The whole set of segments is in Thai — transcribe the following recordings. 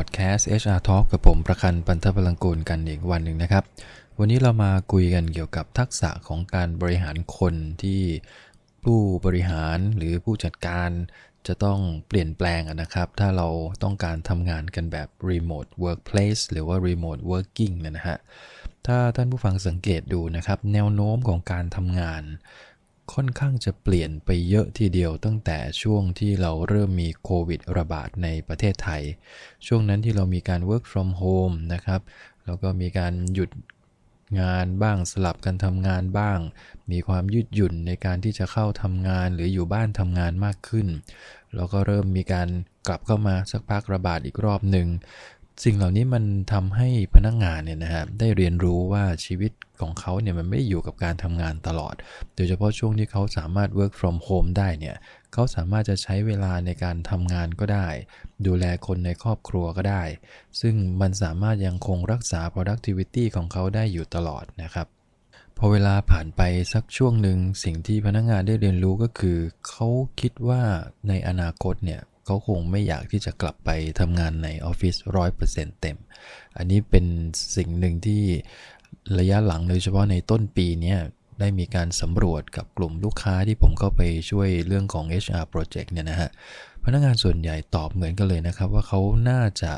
อดแคสต์ HR Talk กับผมประคันปันทพลังกูลกันอีกวันหนึ่งนะครับ วันนี้เรามาคุยกันเกี่ยวกับทักษะของการบริหารคนที่ผู้บริหารหรือผู้จัดการจะต้องเปลี่ยนแปลงนะครับ ถ้าเราต้องการทำงานกันแบบ remote workplace หรือว่า remote working เนนะฮะถ้าท่านผู้ฟังสังเกตดูนะครับ แนวโน้มของการทำงาน ค่อนข้างจะเปลี่ยนไปเยอะทีเดียวตั้งแต่ช่วงที่เราเริ่มมีโควิดระบาดในประเทศไทย ช่วงนั้นที่เรามีการ work from home นะครับ แล้วก็มีการหยุดงานบ้างสลับกันทำงานบ้าง มีความยืดหยุ่นในการที่จะเข้าทำงานหรืออยู่บ้านทำงานมากขึ้น แล้วก็เริ่มมีการกลับเข้ามาสักพักระบาดอีกรอบหนึ่ง สิ่งเหล่านี้มันทำให้พนักงานเนี่ยนะฮะได้เรียนรู้ว่าชีวิตของเขาเนี่ยมันไม่ได้อยู่กับการทำงานตลอด โดยเฉพาะช่วงที่เขาสามารถ work from home ได้เนี่ยเขาสามารถจะใช้เวลาในการทำงานก็ได้ ดูแลคนในครอบครัวก็ได้ ซึ่งมันสามารถยังคงรักษา productivity ของเขาได้อยู่ตลอดนะครับพอเวลาผ่านไปสักช่วงหนึ่งสิ่งที่พนักงานได้เรียนรู้ก็คือ เขาคิดว่าในอนาคตเนี่ย เขาคงไม่อยากที่จะกลับไปทำงานในออฟฟิศร้อยเปอร์เซ็นต์เต็ม อันนี้เป็นสิ่งหนึ่งที่ระยะหลังโดยเฉพาะในต้นปีนี้ได้มีการสำรวจกับกลุ่มลูกค้าที่ผมเข้าไปช่วยเรื่องของ HR project เนี่ยนะฮะ พนักงานส่วนใหญ่ตอบเหมือนกันเลยนะครับ ว่าเขาน่าจะ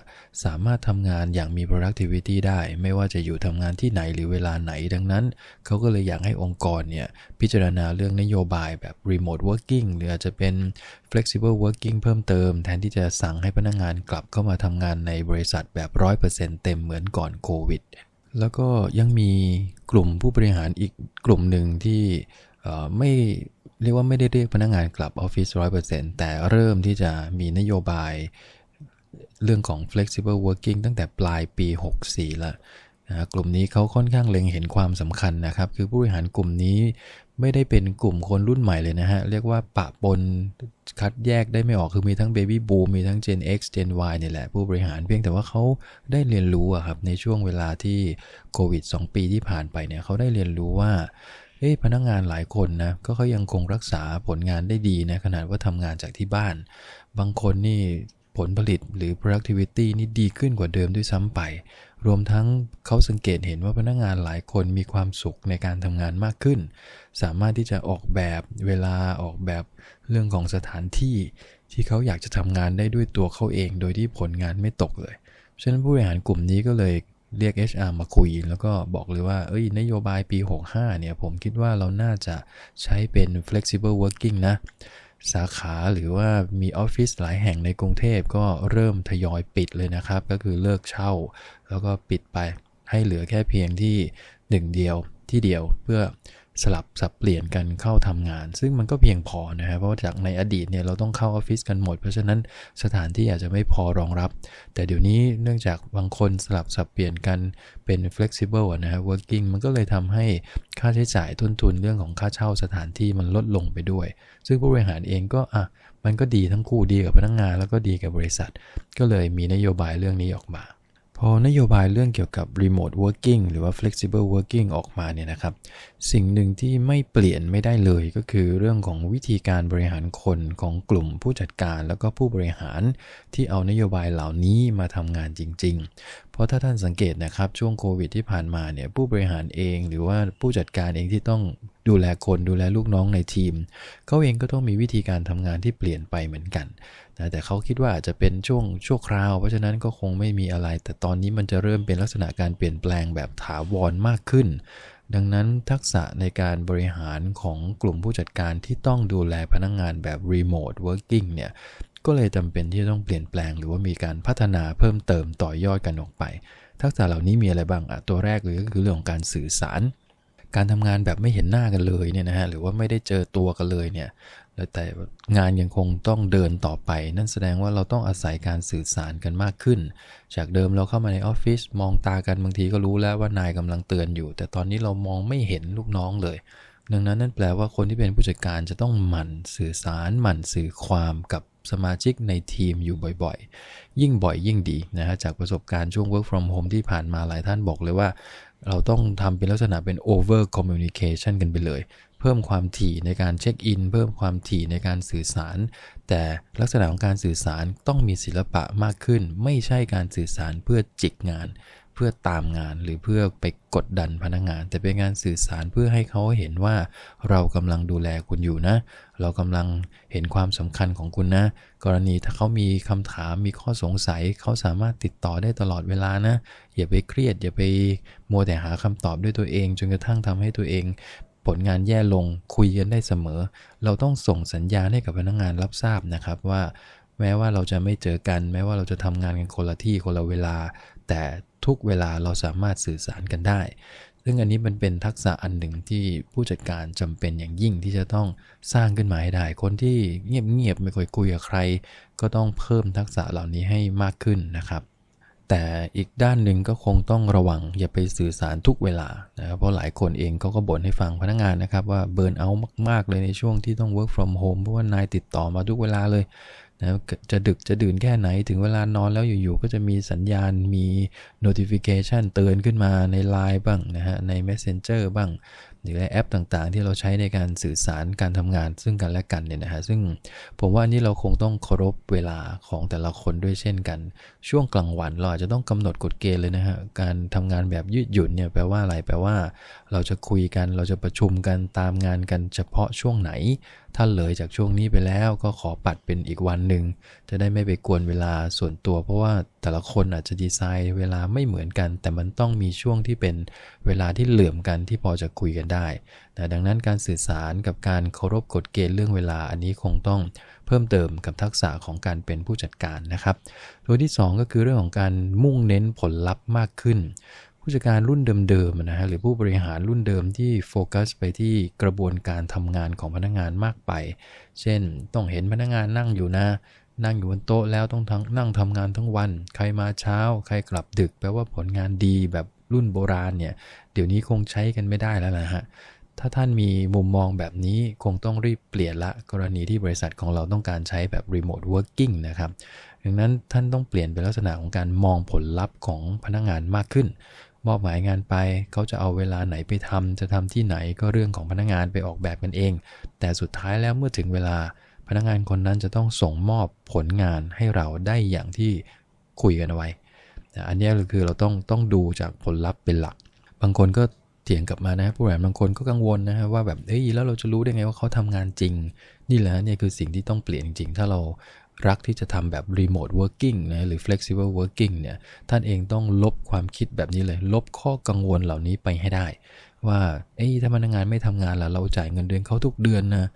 สามารถทำงานอย่างมี productivity ได้ ไม่ว่าจะอยู่ทำงานที่ไหนหรือเวลาไหนดังนั้น เขาก็เลยอยากให้องค์กรเนี่ย พิจารณาเรื่องนโยบายแบบ remote working หรืออาจจะเป็น flexible working เพิ่มเติม แทนที่จะสั่งให้พนักงานกลับเข้ามาทำงานในบริษัทแบบ 100%เต็มเหมือนก่อนโควิดแล้วก็ยังมีกลุ่มผู้บริหารอีกกลุ่มหนึ่งที่ไม่ เรียกว่าไม่ได้เรียกพนักงานกลับออฟฟิศร้อยเปอร์เซ็นต์แต่เริ่มที่จะมีนโยบายเรื่องของ flexible working ตั้งแต่ปลายปี 64ล้วนะกลุ่มนี้เขาค่อนข้างเล็งเห็นความสำคัญนะครับ คือผู้บริหารกลุ่มนี้ไม่ได้เป็นกลุ่มคนรุ่นใหม่เลยนะฮะ เรียกว่าปะปนคัดแยกได้ไม่ออกคือมีทั้ง Baby Boom มีทั้ง Gen X Gen Y นี่แหละผู้บริหารเพียงแต่ว่าเขาได้เรียนรู้อะครับในช่วงเวลาที่โควิด 2 ปีที่ผ่านไปเนี่ยเขาได้เรียนรู้ว่า เอ้พนักงงานหลายคนนะก็เขายังคงรักษาผลงานได้ดีนะขนาดว่าทำงานจากที่บ้าน บางคนนี่ผลผลิตหรือ productivity นี่ดีขึ้นกว่าเดิมด้วยซ้ำไป รวมทั้งเขาสังเกตเห็นว่าพนักงงานหลายคนมีความสุขในการทำงานมากขึ้น สามารถที่จะออกแบบเวลาออกแบบเรื่องของสถานที่ ที่เขาอยากจะทำงานได้ด้วยตัวเขาเอง โดยที่ผลงานไม่ตกเลย ฉะนั้นผู้บริหารกลุ่มนี้ก็เลย เรียก HR มาคุย แล้วก็บอกเลยว่า เอ้ย นโยบายปี 65 เนี่ย ผมคิดว่าเราน่าจะใช้เป็น flexible working นะ สาขาหรือว่ามีออฟฟิศหลายแห่งในกรุงเทพก็เริ่มทยอยปิดเลยนะครับ ก็คือเลิกเช่า แล้วก็ปิดไปให้เหลือแค่เพียงที่หนึ่งเดียวที่เดียวเพื่อ สลับสับเปลี่ยนกันเข้าทำงาน ซึ่งมันก็เพียงพอนะครับเพราะจากในอดีตเนี่ยเราต้องเข้าออฟฟิศกันหมด เพราะฉะนั้นสถานที่อาจจะไม่พอรองรับ แต่เดี๋ยวนี้เนื่องจากบางคนสลับสับเปลี่ยนกันเป็น flexible นะฮะ working มันก็เลยทำให้ค่าใช้จ่ายต้นทุนเรื่องของค่าเช่าสถานที่มันลดลงไปด้วย ซึ่งผู้บริหารเองก็อะมันก็ดีทั้งคู่ดีกับพนักงงาน แล้วก็ดีกับบริษัท ก็เลยมีนโยบายเรื่องนี้ออกมา พอนโยบายเรื่องเกี่ยวกับ remote working หรือว่า flexible working ออกมาเนี่ยนะครับ สิ่งหนึ่งที่ไม่เปลี่ยนไม่ได้เลยก็คือเรื่องของวิธีการบริหารคนของกลุ่มผู้จัดการแล้วก็ผู้บริหารที่เอานโยบายเหล่านี้มาทำงานจริง ๆ เพราะถ้าท่านสังเกตนะครับช่วงโควิดที่ผ่านมาเนี่ยผู้บริหารเอง หรือว่าผู้จัดการเองที่ต้อง ดูแลคนดูแลลูกน้องในทีมเขาเองก็ต้องมีวิธีการทำงานที่เปลี่ยนไปเหมือนกันนะแต่เขาคิดว่าอาจจะเป็นช่วงชั่วคราว เพราะฉะนั้นก็คงไม่มีอะไร แต่ตอนนี้มันจะเริ่มเป็นลักษณะการเปลี่ยนแปลงแบบถาวรมากขึ้น ดังนั้นทักษะในการบริหารของกลุ่มผู้จัดการที่ต้องดูแลพนักงงานแบบ remote working เนี่ยก็เลยจำเป็นที่ต้องเปลี่ยนแปลงหรือว่ามีการพัฒนาเพิ่มเติมต่อยอดกันออกไป ทักษะเหล่านี้มีอะไรบ้างอะตัวแรกเลยก็คือเรื่องของการสื่อสาร การทำงานแบบไม่เห็นหน้ากันเลยเนี่ยนะฮะหรือว่าไม่ได้เจอตัวกันเลยเนี่ยแต่งานยังคงต้องเดินต่อไป นั่นแสดงว่าเราต้องอาศัยการสื่อสารกันมากขึ้น จากเดิมเราเข้ามาในออฟฟิศมองตากันบางทีก็รู้แล้วว่านายกำลังเตือนอยู่ แต่ตอนนี้เรามองไม่เห็นลูกน้องเลย ดังนั้นนั่นแปลว่าคนที่เป็นผู้จัดการจะต้องหมั่นสื่อสารหมั่นสื่อความกับสมาชิกในทีมอยู่บ่อยๆ ยิ่งบ่อยยิ่งดีนะฮะจากประสบการณ์ช่วง work from home ที่ผ่านมาหลายท่านบอกเลยว่า เราต้องทำเป็นลักษณะเป็น over communication กันไปเลย เพิ่มความถี่ในการเช็คอิน เพิ่มความถี่ในการสื่อสาร แต่ลักษณะของการสื่อสารต้องมีศิลปะมากขึ้น ไม่ใช่การสื่อสารเพื่อจิกงาน เพื่อตามงานหรือเพื่อไปกดดันพนักงาน แต่เป็นการสื่อสารเพื่อให้เขาเห็นว่าเรากำลังดูแลคุณอยู่นะ เรากำลังเห็นความสำคัญของคุณนะ กรณีถ้าเขามีคำถามมีข้อสงสัยเขาสามารถติดต่อได้ตลอดเวลานะ อย่าไปเครียด อย่าไปมัวแต่หาคำตอบด้วยตัวเอง จนกระทั่งทำให้ตัวเองผลงานแย่ลงคุยกันได้เสมอ เราต้องส่งสัญญาณให้กับพนักงานรับทราบนะครับว่า แม้ว่าเราจะไม่เจอกัน แม้ว่าเราจะทำงานกันคนละที่คนละเวลา แต่ ทุกเวลาเราสามารถสื่อสารกันได้ ซึ่งอันนี้มันเป็นทักษะอันหนึ่งที่ผู้จัดการจำเป็นอย่างยิ่งที่จะต้องสร้างขึ้นมาให้ได้ คนที่เงียบๆไม่ค่อยคุยกับใคร ก็ต้องเพิ่มทักษะเหล่านี้ให้มากขึ้นนะครับแต่อีกด้านหนึ่งก็คงต้องระวังอย่าไปสื่อสารทุกเวลานะครับเพราะหลายคนเองเขาก็บ่นให้ฟังพนักงานนะครับว่าเบิร์นเอามาก ๆ เลยในช่วงที่ต้อง work from home เพราะว่านายติดต่อมาทุกเวลาเลย นะจะดึกจะดื่นแค่ไหนถึงเวลานอนแล้วอยู่ๆ ก็จะมีสัญญาณมี notification เตือนขึ้นมาใน Line บ้างนะฮะใน Messenger บ้าง หรือในแอปต่างๆ ที่เราใช้ในการสื่อสารการทำงานซึ่งกันและกันเนี่ยนะฮะซึ่งผมว่านี่เราคงต้องเคารพเวลาของแต่ละคนด้วยเช่นกัน ช่วงกลางวันเราอาจจะต้องกำหนดกฎเกณฑ์เลยนะฮะการทำงานแบบยืดหยุ่นเนี่ยแปลว่าอะไรแปลว่า เราจะคุยกันเราจะประชุมกันตามงานกันเฉพาะช่วงไหนถ้าเลยจากช่วงนี้ไปแล้วก็ขอปัดเป็นอีกวันหนึ่ง จะได้ไม่ไปกวนเวลาส่วนตัว เพราะว่าแต่ละคนอาจจะดีไซน์เวลาไม่เหมือนกัน แต่มันต้องมีช่วงที่เป็นเวลาที่เหลื่อมกันที่พอจะคุยกันได้แต่ดังนั้นการสื่อสารกับการเคารพกฎเกณฑ์เรื่องเวลาอันนี้คงต้องเพิ่มเติมกับทักษะของการเป็นผู้จัดการนะครับ ตัวที่ 2 ก็คือเรื่องของการมุ่งเน้นผลลัพธ์มากขึ้น ผู้จัดการรุ่นเดิมๆนะฮะหรือผู้บริหารรุ่นเดิมที่โฟกัสไปที่กระบวนการทำงานของพนักงานมากไป เช่นต้องเห็นพนักงานนั่งอยู่นะ นั่งอยู่บนโต๊ะแล้วต้องทั้งนั่งทำงานทั้งวัน ใครมาเช้า ใครกลับดึก แปลว่าผลงานดีแบบรุ่นโบราณเนี่ย เดี๋ยวนี้คงใช้กันไม่ได้แล้วนะฮะถ้าท่านมีมุมมองแบบนี้คงต้องรีบเปลี่ยนละ กรณีที่บริษัทของเราต้องการใช้แบบ remote working นะครับดังนั้นท่านต้องเปลี่ยนเป็นลักษณะของการมองผลลัพธ์ของพนักงานมากขึ้น มอบหมายงานไป เขาจะเอาเวลาไหนไปทำจะทำที่ไหนก็เรื่องของพนักงานไปออกแบบกันเอง แต่สุดท้ายแล้วเมื่อถึงเวลาพนักงานคนนั้นจะต้องส่งมอบผลงานให้เราได้อย่างที่คุยกันเอาไว้ อันนี้คือเราต้องต้องดูจากผลลัพธ์เป็นหลัก บางคนก็เถียงกลับมานะผู้บริหารบางคนก็กังวลนะฮะว่าแบบเฮ้ยแล้วเราจะรู้ได้ไงว่าเขาทำงานจริง นี่แหละเนี่ยคือสิ่งที่ต้องเปลี่ยนจริงๆถ้าเรา รักที่จะทำแบบ remote working นะหรือ flexible working เนี่ยท่านเองต้องลบความคิดแบบนี้เลย ลบข้อกังวลเหล่านี้ไปให้ได้ ว่าเอ้ยถ้าพนักงานไม่ทำงานล่ะเราจ่ายเงินเดือนเขาทุกเดือนนะ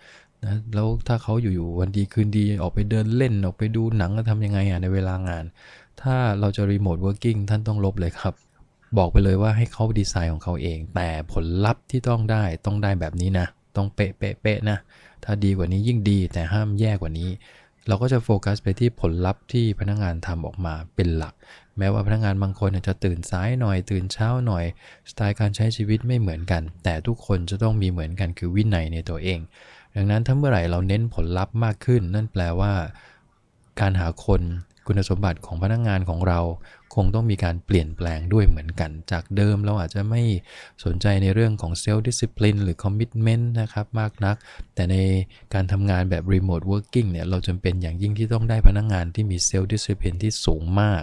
นะแล้วถ้าเขาอยู่ๆวันดีคืนดีออกไปเดินเล่นออกไปดูหนังจะทำยังไงอะในเวลางาน ถ้าเราจะ remote working ท่านต้องลบเลยครับ บอกไปเลยว่าให้เขาดีไซน์ของเขาเอง แต่ผลลัพธ์ที่ต้องได้ต้องได้แบบนี้นะ ต้องเป๊ะเป๊ะเป๊ะนะถ้าดีกว่านี้ยิ่งดีแต่ห้ามแย่กว่านี้ เราก็จะโฟกัสไปที่ผลลัพธ์ที่พนักงานทำออกมาเป็นหลัก แม้ว่าพนักงานบางคนจะตื่นสายหน่อย ตื่นเช้าหน่อย สไตล์การใช้ชีวิตไม่เหมือนกัน แต่ทุกคนจะต้องมีเหมือนกันคือวินัยในตัวเอง ดังนั้นถ้าเมื่อไหร่เราเน้นผลลัพธ์มากขึ้น นั่นแปลว่า การหาคนคุณสมบัติของพนักงงานของเรา งต้องมีการเปลี่ยนแปลงด้วยเหมือนกัน จากเดิมเราอาจจะไม่สนใจในเรื่องของเซลล์ดิสซิ p ลินหรือคอมมิชเมนต์นะครับมากนัก แต่ในการทำงานแบบรีโมทเวิร์กิ่งเนี่ยเราจำเป็นอย่างยิ่งที่ต้องได้พนักงงานที่มีเซลล์ดิสซิ p ลินที่สูงมาก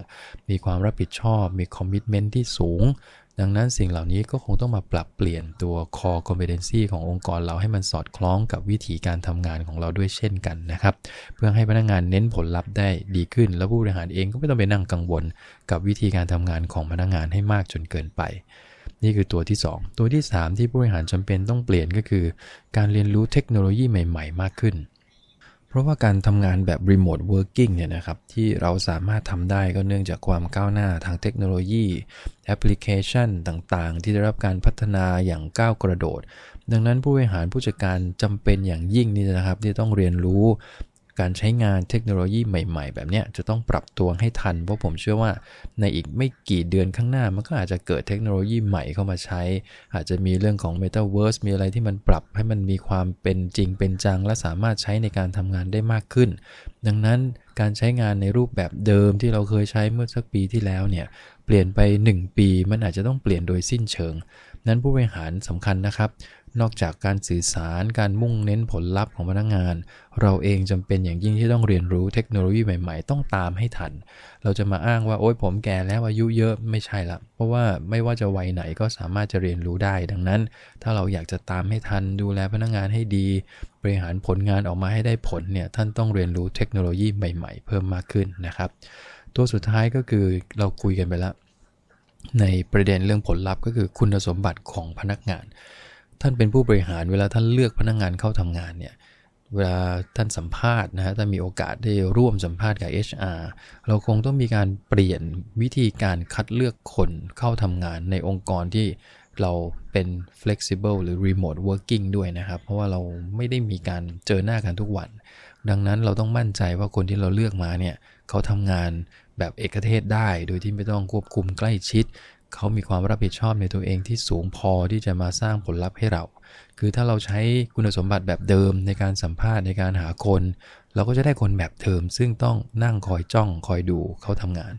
มีความรับผิดชอบ มีคอมมิชเมนต์ที่สูง ดังนั้นสิ่งเหล่านี้ก็คงต้องมาปรับเปลี่ยนตัว core competency ขององค์กรเราให้มันสอดคล้องกับวิธีการทำงานของเราด้วยเช่นกันนะครับ เพื่อให้พนักงานเน้นผลลัพธ์ได้ดีขึ้น แล้วผู้บริหารเองก็ไม่ต้องไปนั่งกังวล กับวิธีการทำงานของพนักงานให้มากจนเกินไป นี่คือตัวที่ 2 ตัวที่ 3 ที่ผู้บริหารจำเป็นต้องเปลี่ยนก็คือ การเรียนรู้เทคโนโลยีใหม่ ๆ มากขึ้น ราะว่าการทำงานแบบ remote working เนี่ยนะครับที่เราสามารถทำได้ก็เนื่องจากความก้าวหน้าทางเทคโนโลยีแอปพลิเคชันต่างๆ ที่ได้รับการพัฒนาอย่างก้าวกระโดด ดังนั้นผู้บริหารผู้จัดการจำเป็นอย่างยิ่งนี่นะครับที่ต้องเรียนรู้ การใช้งานเทคโนโลยีใหม่ ๆ แบบนี้จะต้องปรับตัวให้ทัน เพราะผมเชื่อว่าในอีกไม่กี่เดือนข้างหน้า มันก็อาจจะเกิดเทคโนโลยีใหม่เข้ามาใช้ อาจจะมีเรื่องของ Metaverse มีอะไรที่มันปรับให้มันมีความเป็นจริงเป็นจัง และสามารถใช้ในการทำงานได้มากขึ้น ดังนั้นการใช้งานในรูปแบบเดิมที่เราเคยใช้เมื่อสักปีที่แล้วเนี่ยเปลี่ยนไป 1 ปีมันอาจจะต้องเปลี่ยนโดยสิ้นเชิง นั้นผู้บริหารสำคัญนะครับ นอกจากการสื่อสารการมุ่งเน้นผลลัพธ์ของพนักงาน เราเองจำเป็นอย่างยิ่งที่ต้องเรียนรู้เทคโนโลยีใหม่ๆ ต้องตามให้ทัน เราจะมาอ้างว่าโอ๊ยผมแก่แล้วอายุเยอะไม่ใช่ละเพราะว่าไม่ว่าจะวัยไหนก็สามารถจะเรียนรู้ได้ ดังนั้น ถ้าเราอยากจะตามให้ทันดูแลพนักงานให้ดี บริหารผลงานออกมาให้ได้ผลเนี่ยท่านต้องเรียนรู้เทคโนโลยีใหม่ ๆ เพิ่มมากขึ้นนะครับ ตัวสุดท้ายก็คือเราคุยกันไปแล้วในประเด็นเรื่องผลลัพธ์ก็คือคุณสมบัติของพนักงาน ท่านเป็นผู้บริหารเวลาท่านเลือกพนักงานเข้าทำงานเนี่ยเวลาท่านสัมภาษณ์นะฮะถ้ามีโอกาสได้ร่วมสัมภาษณ์กับ HR เราคงต้องมีการเปลี่ยนวิธีการคัดเลือกคนเข้าทำงานในองค์กรที่เราเป็น flexible หรือ remote working ด้วยนะครับ เพราะว่าเราไม่ได้มีการเจอหน้ากันทุกวัน ดังนั้นเราต้องมั่นใจว่าคนที่เราเลือกมาเนี่ยเขาทำงานแบบเอกเทศได้ โดยที่ไม่ต้องควบคุมใกล้ชิด เขามีความรับผิดชอบในตัวเองที่สูงพอที่จะมาสร้างผลลัพธ์ให้เรา คือถ้าเราใช้คุณสมบัติแบบเดิมในการสัมภาษณ์ในการหาคน เราก็จะได้คนแบบเดิม ซึ่งต้องนั่งคอยจ้องคอยดูเขาทำงาน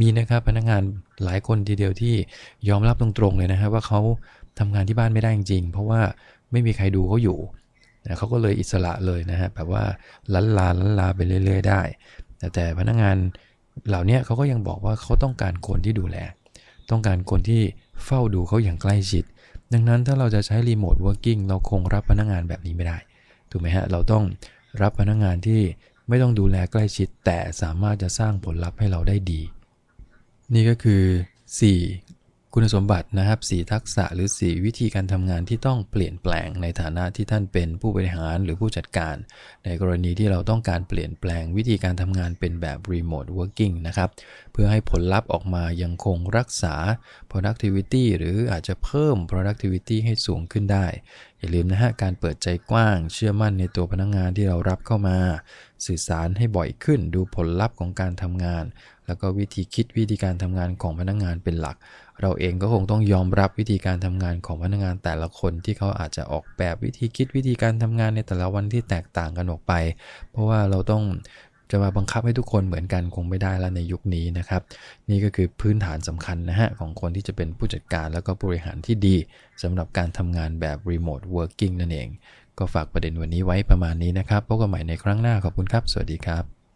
มีนะครับพนักงานหลายคนทีเดียวที่ยอมรับตรงๆเลยนะครับว่าเขาทำงานที่บ้านไม่ได้จริงๆ เพราะว่าไม่มีใครดูเขาอยู่นะเขาก็เลยอิสระเลยนะฮะแบบว่าลันลาลันลาไปเรื่อย ๆ ได้ แต่แต่พนักงานเหล่านี้เขาก็ยังบอกว่าเขาต้องการคนที่ดูแล ต้องการคนที่เฝ้าดูเขาอย่างใกล้ชิด ดังนั้นถ้าเราจะใช้รีโมทเวิร์กิ่งเราคงรับพนักงานแบบนี้ไม่ได้ ถูกไหมฮะ เราต้องรับพนักงานที่ไม่ต้องดูแลใกล้ชิด แต่สามารถจะสร้างผลลัพธ์ให้เราได้ดี นี่ก็คือ 4 คุณสมบัตินะครับ4ทักษะหรือ 4 วิธีการทำงานที่ต้องเปลี่ยนแปลงในฐานะที่ท่านเป็นผู้บริหารหรือผู้จัดการ ในกรณีที่เราต้องการเปลี่ยนแปลงวิธีการทำงานเป็นแบบ remote working นะครับเพื่อให้ผลลัพธ์ออกมายังคงรักษา productivity หรืออาจจะเพิ่ม productivity ให้สูงขึ้นได้อย่าลืมนะฮะการเปิดใจกว้าง เชื่อมั่นในตัวพนักงงานที่เรารับเข้ามา สื่อสารให้บ่อยขึ้นดูผลลัพธ์ของการทำงาน แล้วก็วิธีคิดวิธีการทำงานของพนักงงานเป็นหลัก เราเองก็คงต้องยอมรับวิธีการทำงานของพนักงานแต่ละคนที่เขาอาจจะออกแบบวิธีคิดวิธีการทำงานในแต่ละวันที่แตกต่างกันออกไป เพราะว่าเราต้อง จะมาบังคับให้ทุกคนเหมือนกันคงไม่ได้แล้วในยุคนี้นะครับ นี่ก็คือพื้นฐานสำคัญนะฮะของคนที่จะเป็นผู้จัดการแล้วก็บริหารที่ดีสำหรับการทำงานแบบรีโมทเวิร์กิ่งนั่นเอง ก็ฝากประเด็นวันนี้ไว้ประมาณนี้นะครับพบกันใหม่ในครั้งหน้าขอบคุณครับ สวัสดีครับ